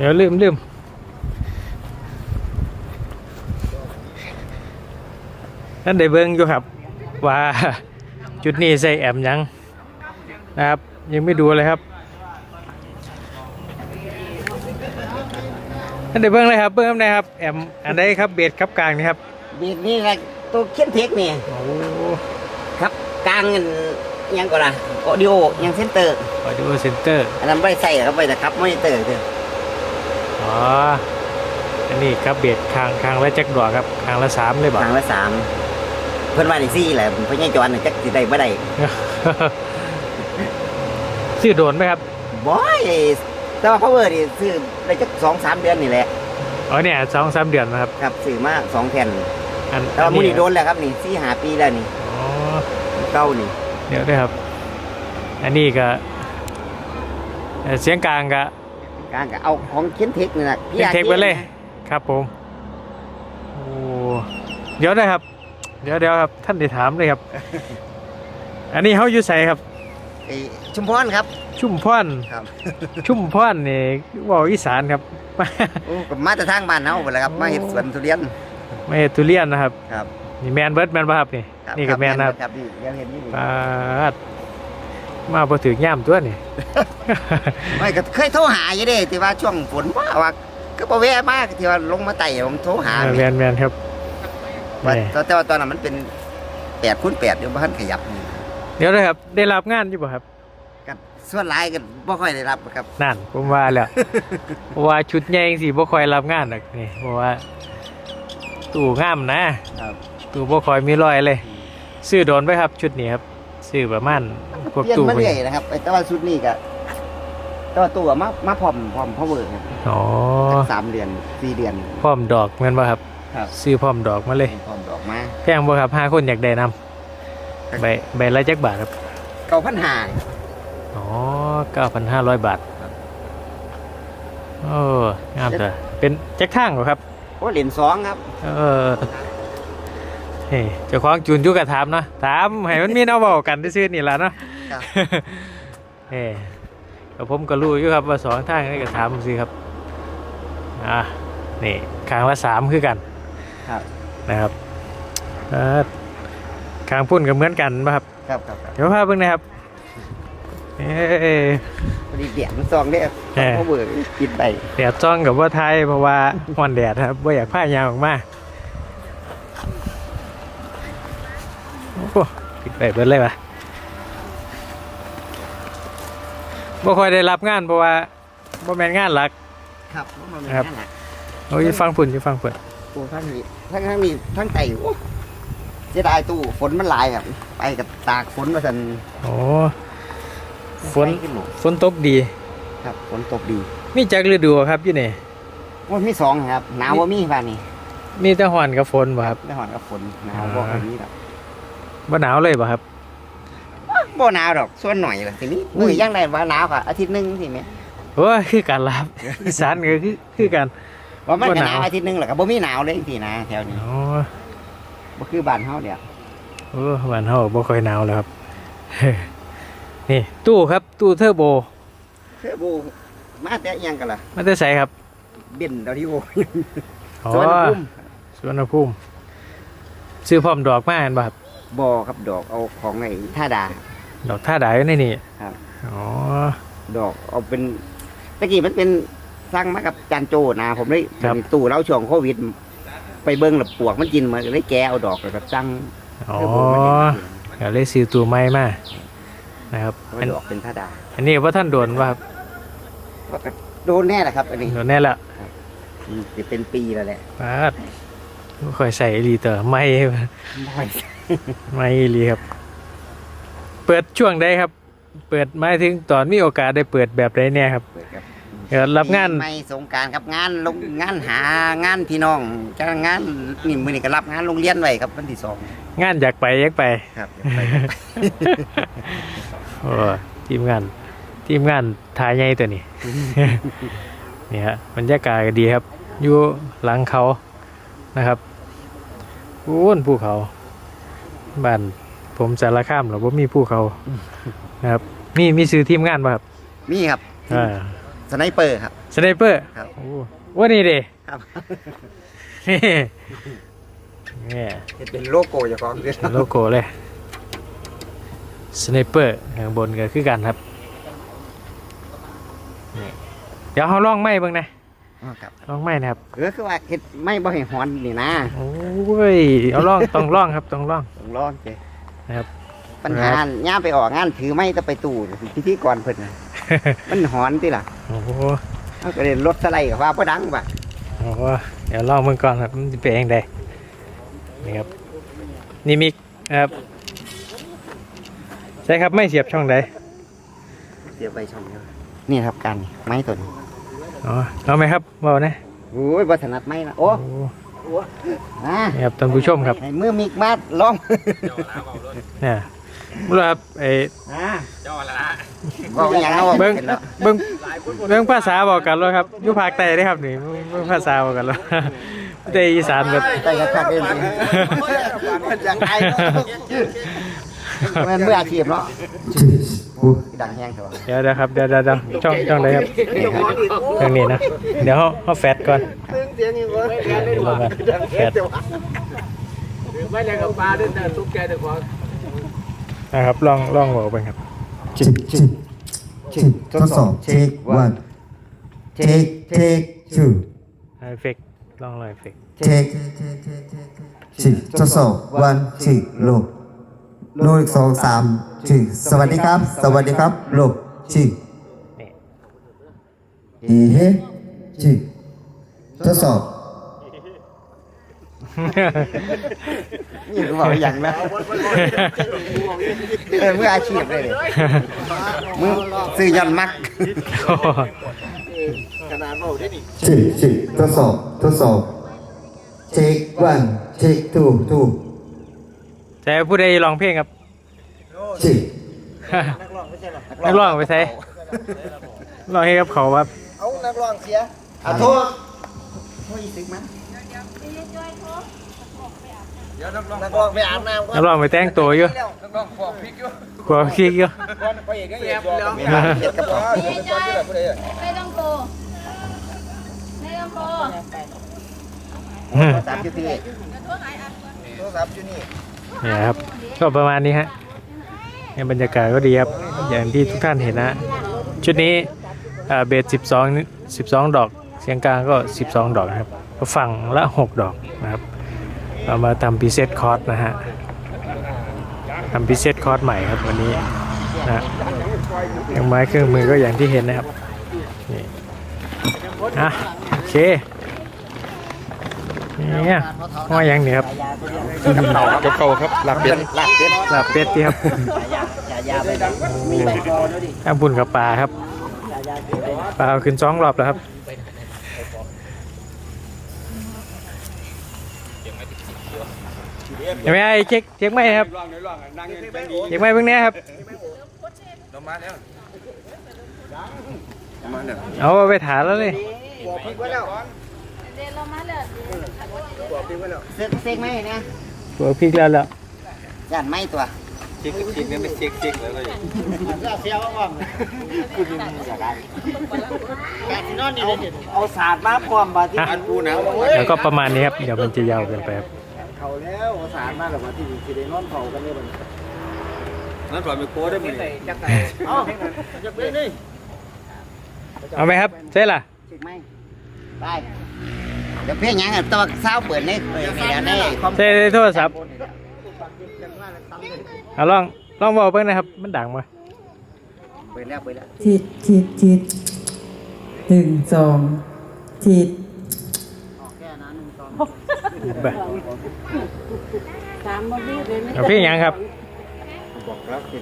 เดี๋ยวลืมลืมท่านได้เบิ่งอยู่ครับ ว่าจุดนี้ใส่แอมหยังนะครับ ยังไม่ดูเลยครับอันเดี๋ยวเบิ้งเลยครับเบิ้งเลยครับแอมอันใดครับเบสครับกลางนี่ครับบีดนี่แหละตัวเขียนเทคนี่โอ้ครับกลางเงินยังก็ล่ะออดิโอยังเซนเตอร์ออดิโอเซนเตอร์อันนั้นไม่ได้ใส่ครับไปแต่ครับมอนิเตอร์เด้อ อ๋อ อันนี้ครับเบสคางคางละจักดอกครับคางละสามเลยบอกทางละสามเพิ่นว่าได้ซี่แหละเพิ่นยังจอนน่ะจักสิได้บ่ได้ซื้อโดนไหมครับบ่อยแต่ว่า power นี่ซื้อได้จัก2 3เดือนนี่แหละอ๋อเนี่ยสองสามเดือนนะครับครับซื้อมาสองแผ่นอันแต่ว่ามื้อนี้โดนแล้วครับนี่สี่หาปีแล้วนี่อ๋อเก่านี่ เดี๋ยวด้วยครับ อันนี้ก็เอ่อเสียงกลางก็ กลางก็เอาของเขียนเทคนี่น่ะเทคเทคไปเลยครับผมโอ้เดี๋ยวนะครับ เดี๋ยวเดี๋ยวครับท่านได้ถามเลยครับ อันนี้เขาอยู่ใส่ครับ ไอ้ชุมพรครับ ชุ่มพรครับ ชุ่มพรนี่เว่าอีสานครับ โอ้ก็มาแต่ทางบ้านเฮาพุ่นแหละครับ มาเฮ็ดสวนทุเรียน ไม่ใช่ทุเรียนนะครับ ครับนี่แมนเบิร์ดแมนป่ะครับนี่ครับนี่กับแมนนะครับครับ นี่ยังเห็นอยู่นี่ปาด มาพอถึงย่ามตัวนี่ ไม่ก็เคยโทรหาอยู่เด้ที่ว่าช่วงฝนว่าว่าก็บ่แวะมากที่ว่าลงมาไต่ผมโทรหาแมนแมนครับว่านี่แต่ว่าตอนนั้นมันเป็น8คูณ8อยู่บ่ทันขยับนี่เดี๋ยวนะครับ ได้รับงานอยู่ป่ะครับก็ส่วนหลายก็บ่ค่อยได้รับครับนั่นผมว่าแล้วเพราะว่าชุดใหญ่สิบ่ค่อยรับงานหรอกนี่เพราะว่า ตู้งามนะครับตู้บ่ค่อยมีรอยเลย ซื้อโดนไปครับชุดนี้ครับ ซื้อประมาณพวกเปลี่ยนตู้มาเรื่อยนะครับแต่ว่าชุดนี้ก็แต่ว่าตัวมามาพร้อมพร้อม power ครับอ๋อสามเดือนสี่เดือน พร้อมดอกแม่นบ่ครับ ครับซื้อพร้อมดอกมาเลย พร้อมดอกมาแพงบ่ครับห้าคนอยากได้นำใบใบละจักบาทครับ9,500อ๋อ9,500บาทครับโอ้งามเถอะเป็นจักทางเหรอครับโอ้เหรียญสองครับ เออ เฮ้ยเจ้าของจูนอยุกะถามเนาะถามให้มันมีเนาเบากันซื่อๆนี่ล่ะเนาะครับเฮ้ยก็ผมก็รู้อยู่ครับว่าสองทางนี่ก็ถามผมสิครับอะนี่คางละสามคือกันครับนะครับเออคางพุ่นก็เหมือนกันป่ะครับ ครับครับครับเดี๋ยวพาเบิ่งนะครับเอ้ย พอดีเดียมันซองได้แหม่เขาเบิกปิดไป แดดจ้องกับว่าไทยเพราะว่าฮอนแดดครับว่าอยากผ้ายาวออกมาโอ้โหปิดไปเบิดเลยวะบ่ค่อยได้รับงานเพราะว่าบ่แม่นงานหลัก ครับมันครับนั่นแหละโอ้ยฟังฝุ่นอยู่ฟังฝุ่นโอ้ทั้งนี้ทั้งทั้งนี้ทั้งไต่โอ้เสียดายตู้ฝนมันหลายครับ ไปกับตากฝนมาสันโอ้ฝนไปขึ้นหมดฝนตกดี ครับฝนตกดี มีจักฤดูครับอยู่นี่ว่ามีสองครับหนาวว่ามีบ้านนี่มีแต่ฮ้อนกับฝนบ่ครับได้หอนกับฝนหนาวอ่าบ่ค่อยมีหรอก บ่หนาวเลยบ่ครับบ่หนาวดอกส่วนหน่อยละทีนี้มือยังได้ว่าหนาวค่ะอาทิตย์หนึงสิแม่โอ้ยคือการรับอีสานก็คือคือกัน ว่ามันบ่ก็หนาวหนาวอาทิตย์หนึงแหละครับบ่มีหนาวเลยสินะแถวนี้อ๋อบ่คือบ้านเฮาเดี๋ยวโอ้บ้านเฮาบ่ค่อยหนาวแล้วครับ นี่ตู้ครับตู้เทอร์โบเคือบ่มาแต่อิหยังกันล่ะมันจะใส่ครับเบนดาวที่โออ๋อสวนภูมิสวนภูมิซื้อพร้อมดอกมาเห็นป่ะครับ บ่ครับดอกเอาของไอ้ท่าดา ดอกท่าดายอยู่ในนี่ครับ อ๋อดอกเอาเป็นตะกี้มันเป็นสร้างมากับจานโจนะผมเลยครับมีตู้เล่าช่วงโควิด ไปเบิ้งแล้วปวกมันกินมาเลยแกะเอาดอกแล้วก็สั่งอ๋อเพื่อผมมันเห็นก็เลยซื้อตัวใหม่มานะครับเอาอันดอกเป็นท่าดาอันนี้ว่าท่านโดนว่าครับก็โดนแน่แหละครับ อันนี้โดนแน่ละจะเป็นปีแล้วแหละปาดบ่ค่อยใส่อีหลีเตอร์ไม่ไม่ ไม่อีหลีครับ เปิดช่วงใดครับ เปิดหมายถึงตอนมีโอกาสได้เปิดแบบใดเนี่ยครับ เปิดครับเดี๋ยวรับงาน ไม่สงกรารครับงานลงงานหางานพี่น้องจ้างงานนี่มือนี่ก็รับงานโรงเรียนไว้ครับวันที่สองงานอยากไปอยากไป ครับเดี๋ยวไปครับโอ้ทีมงานทีมงานถ่ายใหญ่ตัวนี้ นี่ฮะบรรยากาศก็ดีครับ อยู่หลังเขานะครับอู้นภูเขา บ้านผมสารคามหรอว่ามีภูเขานะครับมีมีซื้อทีมงานป่ะครับมีครับอ่าสไนเปอร์ครับ สไนเปอร์ครับ โอ้ว่านี่เด้ครับนี่เนี่ยเป็นโลโก้เจ้าของด้วยโลโก้เลยสไนเปอร์ข้างบนก็คือกันครับเดี๋ยวเขาลองไม้เบิ่งนะอ๋อครับลองไม้นะครับเออคือว่าเฮ็ดไม่บ่ให้ฮ้อนนี่นะโอ้ยเอาลองต้องลองครับต้องลอง ต้องลองเจ้นะครับ ปัญหาย่ามไปออกงานถือไม้ต้องไปตู้พิธีกรเพิ่นน่ะ มันหอนติล่ะโอ้โหเอาก็เลยรถสไลด์กับว่าบ่ดังบ่ะโอ้โหเดี๋ยวลองเบิ่งก่อนครับมันจะเป็นยังไงนี่ครับนี่มิกนะครับ ใช่ครับไม่เสียบช่องใดเสียบไปช่องเดียวนี่ครับการไม้ตัวนี้อ๋อเอาไหมครับเบานะโอ้ยบ่ถนัดไม้นะโอ้โอ้ อ่านี่ครับท่านผู้ชมครับให้มือมิกมาลองเนี่ยรู้ครับไอ้อ่าบอกอย่างเอาเบิ้งห็นแล้วเบิ้งเบิ้งภาษาบอกกันเลยครับอยู่ภาคใต้ได้ครับนี่เบิ้งภาษาบอกกันเลยแต่อีสานแบบใส่กระชักเองจริงอย่างไรมันมืออาชีพเนาะดังแห้งเถอะเดี๋ยวนะครับเดี๋ยวเดี๋ยวเดี๋ยวช่องช่องใดครับทางนี้นะเดี๋ยวเขาเขาแฟดก่อน เดี๋ยวลงกันแฟดไม่ได้กับปลาด้วยแต่ทุกแกแต่ของนะครับลองลองบอกไปครับชิคชิคชิคทดสอบเช็ควันเช็คเช็คชูเอฟเฟกลองลองเอฟเฟกเช็คชิคทดสอบวันชิคโลกโลกสองสามชิคสวัสดีครับ สวัสดีครับโลกชิคนี่เฮ้ชิค ทดสอบนี่คือบอกอย่างนะเออมืออาชีพเลยดิมือซื้อยันมักชิคชิคทดสอบทดสอบเช็ควันเช็คทูทูแต่ผู้ใดร้องเพลงครับชิคนักร้องไปใช้ร้องให้กับเขาครับเอานักร้องเสียอะโทษ โทษอีกสิมั้ยนักร้องไปอาบน้ำก่อนนักร้องไปแต่งตัวอยู่น้องขอบพริกอยู่กลัวขี้อยู่ไปเอกแอบแล้วไม่อาบเฮ็ดกับเขาไม่ต้องโตไม่ต้องโตอืมตามที่ที่โทรศัพท์อยู่นี่เนี่ยครับก็ประมาณนี้ฮะเนี่ยบรรยากาศก็ดีครับอย่างที่ทุกท่านเห็นนะชุดนี้อ่าเบส12 12 ดอก เสียงกลางก็ 12 ดอกนะครับก็ฝั่งละ 6 ดอกนะครับ เรามาทำพิเศษคอร์สนะฮะทำพิเศษคอร์สใหม่ครับวันนี้นะเครื่องไม้เครื่องมือก็อย่างที่เห็นนะครับนี่อะโอเคเนี่ยว่าอย่างนี้ครับกับเขาครับหลับเป็เป็นนหลักเป็นลาบเป็ดที่ครับฉายาไปดังมีใบกอด้วยดิข้างบุญกับปลาครับปลาเอาขึ้นสองรอบแล้วครับ เห็นไหมไอ้เช็คเช็คไหมครับร่องในร่องนั่งเงินแบงค์ดีเช็คไหมเพิ่งเนี้ยครับเรามาแล้วมาแล้วเอาไปถานแล้วเลยบอกพริกไว้แล้วเดี๋ยวเรามาเลยบอกพริกไว้แล้วเซ็กเซ็กไหมเนี่ยตัวพริกแล้วแล้วย่านไหมตัวเช็คเช็คเนี่ยไม่เช็คเช็คแล้วเลยเสียวว่าคุณยิงอยากได้การที่นอนนี่เลยเอาศาสตร์มาพร้อมบาที่อะกูหนาวแล้วก็ประมาณนี้ครับเดี๋ยวมันจะยาวเกินไปครับ เขาแล้วเอาศาสตร์มาแล้วมาที่สิได้นอนเผากันเลยบัดนี้นั่นปล่อยไปโค้ดได้ไหมเอ้าจะเป็นนี่เอาไหมครับใช่ล่ะเช็คไหมได้เดี๋ยวเพียงยังอะตัวเช้าเปิดในเปิดในในคอมใช่ในโทรศัพท์เอาลองลองบอกเพิ่งนะครับ มันดังมาเปิดแล้วเปิดแล้วฉีดฉีดฉีดหนึ่งสองฉีด ไปเอาพี่ยังครับ